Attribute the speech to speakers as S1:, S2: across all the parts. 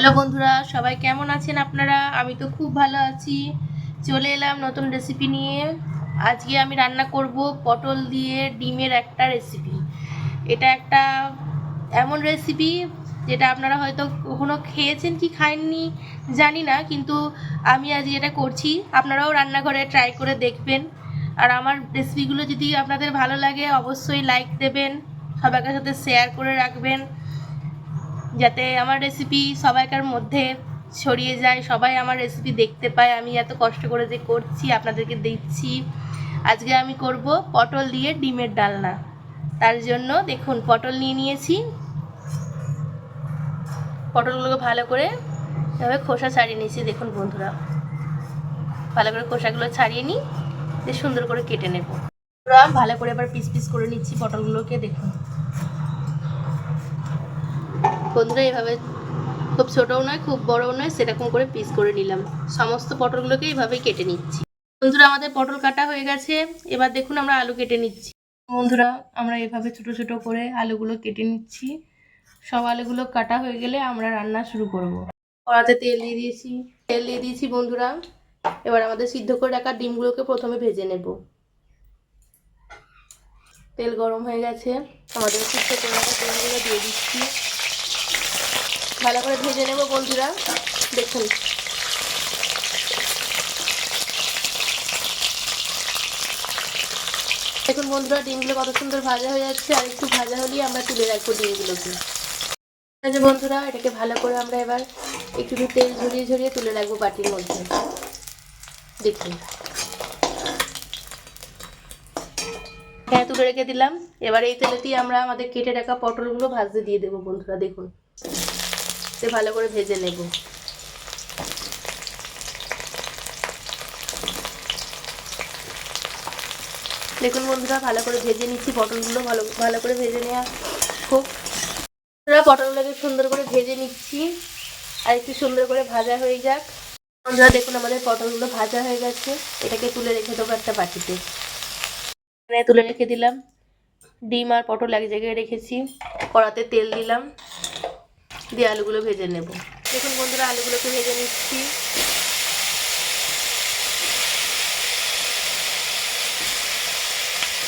S1: Hello বন্ধুরা, সবাই কেমন আছেন আপনারা? আমি তো খুব ভালো আছি। চলে এলাম নতুন রেসিপি নিয়ে। আজকে আমি রান্না করব পটল দিয়ে ডিমের একটা রেসিপি এটা একটা এমন রেসিপি যেটা আপনারা হয়তো কখনো খেয়েছেন কি খাননি জানি না, কিন্তু আমি আজ এটা করছি। আপনারাও রান্নাঘরে ট্রাই করে দেখবেন। আর আমার রেসিপিগুলো যদি আপনাদের ভালো লাগে, অবশ্যই লাইক দেবেন, সবাইকার সাথে শেয়ার করে রাখবেন। যাতে আমার রেসিপি সবাইকার মধ্যে ছড়িয়ে যায়, সবাই আমার রেসিপি দেখতে পায়। আমি এত কষ্ট করে যে করছি, আপনাদেরকে দিচ্ছি। আজকে আমি করব পটল দিয়ে ডিমের ডালনা। তার জন্য দেখুন, পটল নিয়ে নিয়েছি। পটলগুলোকে ভালো করে এভাবে খোসা ছাড়িয়ে নিয়েছি, দেখুন বন্ধুরা। ভালো করে খোসাগুলো ছাড়িয়ে নিই সুন্দর করে কেটে নেব। ভালো করে এবার পিস পিস করে নিচ্ছি পটলগুলোকে, দেখুন। বন্ধুরা এভাবে খুব ছোটও নয়, খুব বড়ও নয়, সেরকম করে পিস করে নিলাম। সমস্ত পটলগুলোকে এইভাবে কেটে নিচ্ছি। বন্ধুরা, আমাদের পটল কাটা হয়ে গেছে। এবার দেখুন আমরা আলু কেটে নিচ্ছি। বন্ধুরা, আমরা এভাবে ছোট ছোট করে আলুগুলো কেটে নিচ্ছি। সব আলুগুলো কাটা হয়ে গেলে আমরা রান্না শুরু করব। কড়াতে তেল দিয়ে দিয়েছি। তেল দিয়ে দিয়েছি, বন্ধুরা। এবার আমাদের সিদ্ধ করে রাখা ডিমগুলোকে প্রথমে ভেজে নেব। তেল গরম হয়ে গেছে। আমাদের সিদ্ধ করে রাখা ডিমগুলো দিয়ে দিচ্ছি। ভালো করে ভেজে নেব বন্ধুরা। দেখুন। দেখুন বন্ধুরা, ডিমগুলো কত সুন্দর ভাজা হয়ে যাচ্ছে, আর একটু ভাজা হলেই আমরা তুলে রাখব ডিমগুলোকে। বন্ধুরা, এটাকে ভালো করে আমরা এবার একটু একটু তেল ঝরিয়ে ঝরিয়ে তুলে রাখব বাটির মধ্যে। দেখুন। হ্যাঁ তুলে রেখে দিলাম। এবার এই তেলেতেই আমরা আমাদের কেটে রাখা পটলগুলো ভাজতে দিয়ে দেবো বন্ধুরা, দেখুন। সে ভালো করে ভেজে নেব। দেখুন বন্ধুরা, ভালো করে ভেজে নিচ্ছি, পটলগুলো ভালো ভালো করে ভেজে নেওয়া খুব বন্ধুরা, পটলগুলোকে সুন্দর করে ভেজে নিচ্ছি, আর একটু সুন্দর করে ভাজা হয়ে যাক। বন্ধুরা, দেখুন আমাদের পটলগুলো ভাজা হয়ে গেছে, এটাকে তুলে রেখে দেবো একটা বাটিতে। তুলে রেখে দিলাম, ডিম আর পটল এক জায়গায় রেখেছি, কড়াতে তেল দিলাম। দিয়ে আলুগুলো ভেজে নেব। দেখুন বন্ধুরা আলুগুলোকে ভেজে নিচ্ছি।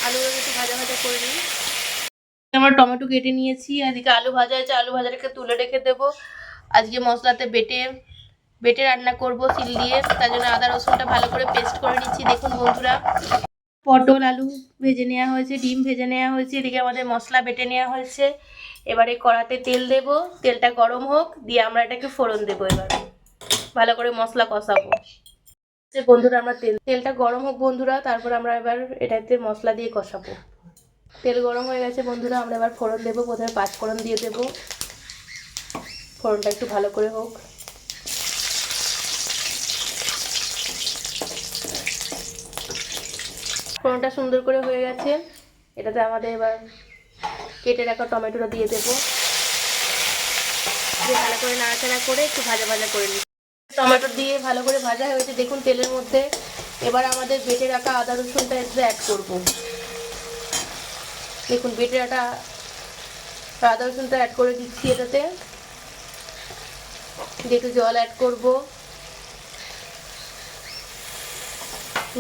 S1: আলুগুলো একটু ভাজা ভাজা করে নিই। আমার টমেটো কেটে নিয়েছি এদিকে আলু ভাজা হয়েছে আলু ভাজাটাকে তুলে রেখে দেবো। আজকে মশলাতে বেটে বেটে রান্না করব সিল দিয়ে তার জন্য আদা রসুনটা ভালো করে পেস্ট করে নিচ্ছি। দেখুন বন্ধুরা পটল আলু ভেজে নেওয়া হয়েছে ডিম ভেজে নেওয়া হয়েছে এদিকে আমাদের মশলা বেটে নেওয়া হয়েছে। এবারে কড়াতে তেল দেব, তেলটা গরম হোক, দিয়ে আমরা এটাকে ফোড়ন দেবো এবার। ভালো করে মশলা কষাবো। যে বন্ধুরা, আমরা তেল, তেলটা গরম হোক বন্ধুরা, তারপর আমরা এবার এটাতে মশলা দিয়ে কষাবো। তেল গরম হয়ে গেছে বন্ধুরা, আমরা এবার ফোড়ন দেবো, প্রথমে পাঁচ ফোড়ন দিয়ে দেবো। ফোড়নটা একটু ভালো করে হোক। ফোড়নটা সুন্দর করে হয়ে গেছে। এটাতে আমাদের এবার কেটে রাখা টমেটোটা দিয়ে দেবো। ভালো করে নাড়াচাড়া করে একটু ভাজা ভাজা করে নিই টমেটো দিয়ে ভালো করে ভাজা হয়েছে দেখুন তেলের মধ্যে এবার আমাদের বেটে রাখা আদা রসুনটা এতে অ্যাড করব। দেখুন বেটে রাখা আদা রসুনটা অ্যাড করে দিচ্ছি এটাতে। একটু জল অ্যাড করব।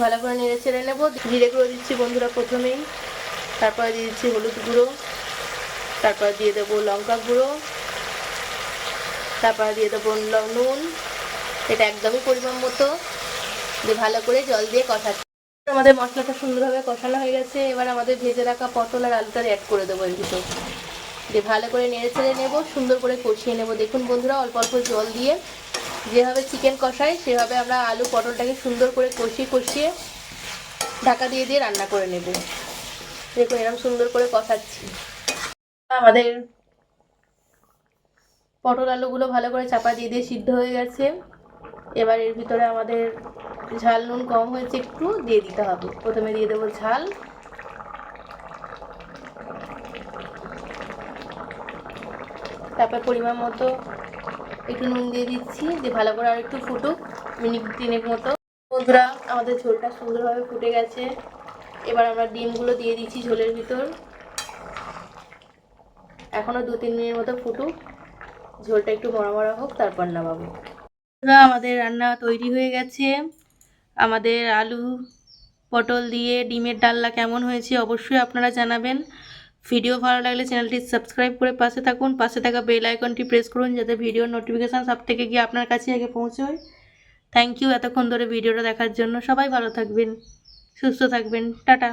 S1: ভালো করে নেড়ে ছেড়ে নেব। জিরে করে দিচ্ছি বন্ধুরা প্রথমেই। তারপরে দিয়ে দিচ্ছি হলুদ গুঁড়ো। তারপরে দিয়ে দেবো লঙ্কা গুঁড়ো, তারপরে দিয়ে দেবো নুন, এটা একদমই পরিমাণ মতো দিয়ে ভালো করে জল দিয়ে কষাচ্ছি। আমাদের মশলাটা সুন্দরভাবে কষানো হয়ে গেছে, এবার আমাদের ভেজে রাখা পটল আর আলুটা অ্যাড করে দেবো এর ভিতর। দিয়ে ভালো করে নেড়ে ছেড়ে নেব, সুন্দর করে কষিয়ে নেব। দেখুন বন্ধুরা, অল্প অল্প জল দিয়ে যেভাবে চিকেন কষাই, সেভাবে আমরা আলু পটলটাকে সুন্দর করে কষিয়ে কষিয়ে ঢাকা দিয়ে দিয়ে রান্না করে নেব। দেখুন এরকম সুন্দর করে কষাচ্ছি। আমাদের পটল আলুগুলো ভালো করে চাপা দিয়ে দিয়ে সিদ্ধ হয়ে গেছে। এবার এর ভিতরে আমাদের ঝাল নুন কম হয়েছে একটু, দিয়ে দিতে হবে। প্রথমে দিয়ে দেবো ঝাল। তারপর পরিমাণ মতো একটু নুন দিয়ে দিচ্ছি, দিয়ে ভালো করে আর একটু ফুটুক, মিনিট তিনেক মতো। বন্ধুরা, আমাদের ঝোলটা সুন্দরভাবে ফুটে গেছে। এবার আমরা ডিমগুলো দিয়ে দিচ্ছি ঝোলের ভিতর। এখনও দু তিন মিনিট মতো ফুটুক। ঝোলটা একটু মরা মরা হোক, তারপর নামাবো। আমাদের রান্না তৈরি হয়ে গেছে। আমাদের আলু পটল দিয়ে ডিমের ডালনা কেমন হয়েছে অবশ্যই আপনারা জানাবেন। ভিডিও ভালো লাগলে চ্যানেলটি সাবস্ক্রাইব করে পাশে থাকুন। পাশে থাকা বেল আইকনটি প্রেস করুন যাতে ভিডিওর নোটিফিকেশান সব থেকে গিয়ে আপনার কাছে আগে পৌঁছয়। Thank you. এতক্ষণ ধরে ভিডিওটা দেখার জন্য সবাই ভালো থাকবেন, সুস্থ থাকবেন। টাটা।